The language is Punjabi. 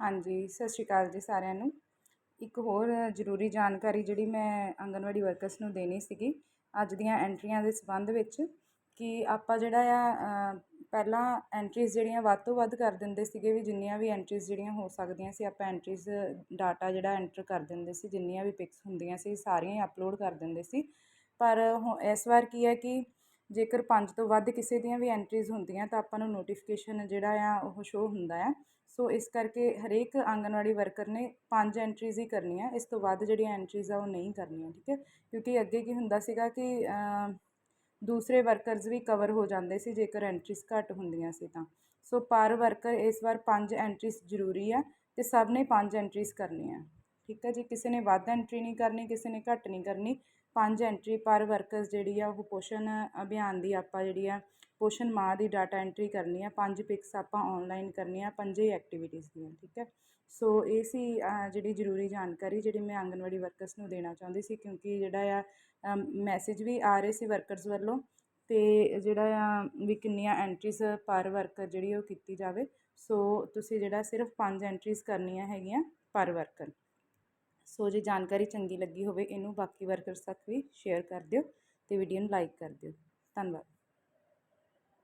ਹਾਂਜੀ, ਸਤਿ ਸ਼੍ਰੀ ਅਕਾਲ ਜੀ ਸਾਰਿਆਂ ਨੂੰ। ਇੱਕ ਹੋਰ ਜ਼ਰੂਰੀ ਜਾਣਕਾਰੀ ਜਿਹੜੀ ਮੈਂ ਆਂਗਨਵਾੜੀ ਵਰਕਰਸ ਨੂੰ ਦੇਣੀ ਸੀਗੀ, ਅੱਜ ਦੀਆਂ ਐਂਟਰੀਆਂ ਦੇ ਸੰਬੰਧ ਵਿੱਚ, ਕਿ ਆਪਾਂ ਜਿਹੜਾ ਆ ਪਹਿਲਾਂ ਐਂਟਰੀਜ਼ ਜਿਹੜੀਆਂ ਵੱਧ ਤੋਂ ਵੱਧ ਕਰ ਦਿੰਦੇ ਸੀਗੇ ਵੀ ਜਿੰਨੀਆਂ ਵੀ ਐਂਟਰੀਜ਼ ਜਿਹੜੀਆਂ ਹੋ ਸਕਦੀਆਂ ਸੀ, ਆਪਾਂ ਐਂਟਰੀਜ਼ ਡਾਟਾ ਜਿਹੜਾ ਐਂਟਰ ਕਰ ਦਿੰਦੇ ਸੀ, ਜਿੰਨੀਆਂ ਵੀ ਪਿਕਸ ਹੁੰਦੀਆਂ ਸੀ, ਸਾਰੀਆਂ ਹੀ ਅਪਲੋਡ ਕਰ ਦਿੰਦੇ ਸੀ। ਪਰ ਹੁਣ ਇਸ ਵਾਰ ਕੀ ਹੈ ਕਿ ਜੇਕਰ ਪੰਜ ਤੋਂ ਵੱਧ ਕਿਸੇ ਦੀਆਂ ਵੀ ਐਂਟਰੀਜ਼ ਹੁੰਦੀਆਂ ਤਾਂ ਆਪਾਂ ਨੂੰ ਨੋਟੀਫਿਕੇਸ਼ਨ ਜਿਹੜਾ ਆ ਉਹ ਸ਼ੋ ਹੁੰਦਾ ਆ। ਸੋ ਇਸ ਕਰਕੇ ਹਰੇਕ ਆਂਗਣਵਾੜੀ ਵਰਕਰ ਨੇ ਪੰਜ ਐਂਟਰੀਜ਼ ਹੀ ਕਰਨੀਆਂ, ਇਸ ਤੋਂ ਵੱਧ ਜਿਹੜੀਆਂ ਐਂਟਰੀਜ਼ ਆ ਉਹ ਨਹੀਂ ਕਰਨੀਆਂ, ਠੀਕ ਹੈ? ਕਿਉਂਕਿ ਅੱਗੇ ਕੀ ਹੁੰਦਾ ਸੀਗਾ ਕਿ ਦੂਸਰੇ ਵਰਕਰਸ ਵੀ ਕਵਰ ਹੋ ਜਾਂਦੇ ਸੀ ਜੇਕਰ ਐਂਟਰੀਜ਼ ਘੱਟ ਹੁੰਦੀਆਂ ਸੀ ਤਾਂ। ਸੋ ਪਰ ਵਰਕਰ ਇਸ ਵਾਰ ਪੰਜ ਐਂਟਰੀਜ਼ ਜ਼ਰੂਰੀ ਆ ਤੇ ਸਭ ਨੇ ਪੰਜ ਐਂਟਰੀਜ਼ ਕਰਨੀਆਂ। ਠੀਕ ਹੈ ਜੀ, ਕਿਸੇ ਨੇ ਵੱਧ ਐਂਟਰੀ ਨਹੀਂ ਕਰਨੀ, ਕਿਸੇ ਨੇ ਘੱਟ ਨਹੀਂ ਕਰਨੀ, ਪੰਜ ਐਂਟਰੀ ਪਰ ਵਰਕਰਸ ਜਿਹੜੀ ਆ ਉਹ ਪੋਸ਼ਣ ਅਭਿਆਨ ਦੀ ਆਪਾਂ ਜਿਹੜੀ ਆ ਪੋਸ਼ਣ ਮਾਹ ਦੀ ਡਾਟਾ ਐਂਟਰੀ ਕਰਨੀ ਆ, ਪੰਜ ਪਿਕਸ ਆਪਾਂ ਆਨਲਾਈਨ ਆ ਪੰਜੇ ਐਕਟੀਵਿਟੀਜ਼ ਦੀਆਂ, ਠੀਕ ਹੈ। ਸੋ ਇਹ ਸੀ ਜਿਹੜੀ ਜ਼ਰੂਰੀ ਜਾਣਕਾਰੀ ਜਿਹੜੀ ਮੈਂ ਆਂਗਨਵਾੜੀ ਵਰਕਰਸ ਨੂੰ ਦੇਣਾ ਚਾਹੁੰਦੀ ਸੀ, ਕਿਉਂਕਿ ਜਿਹੜਾ ਆ ਮੈਸੇਜ ਵੀ ਆ ਰਹੇ ਸੀ ਵਰਕਰਸ ਵੱਲੋਂ, ਤੇ ਜਿਹੜਾ ਆ ਵੀ ਕਿੰਨੀਆਂ ਐਂਟਰੀਜ਼ ਪਰ ਵਰਕਰ ਜਿਹੜੀ ਉਹ ਕੀਤੀ ਜਾਵੇ। ਸੋ ਤੁਸੀਂ ਜਿਹੜਾ ਸਿਰਫ ਪੰਜ ਐਂਟਰੀਜ਼ ਕਰਨੀਆਂ ਹੈਗੀਆਂ ਪਰ ਵਰਕਰ ਸੋ ਜੇ ਜਾਣਕਾਰੀ ਚੰਗੀ ਲੱਗੀ ਹੋਵੇ, ਇਹਨੂੰ ਬਾਕੀ ਵਰਕਰਸ ਤੱਕ ਵੀ ਸ਼ੇਅਰ ਕਰ ਦਿਓ ਅਤੇ ਵੀਡੀਓ ਨੂੰ ਲਾਈਕ ਕਰ ਦਿਓ। ਧੰਨਵਾਦ।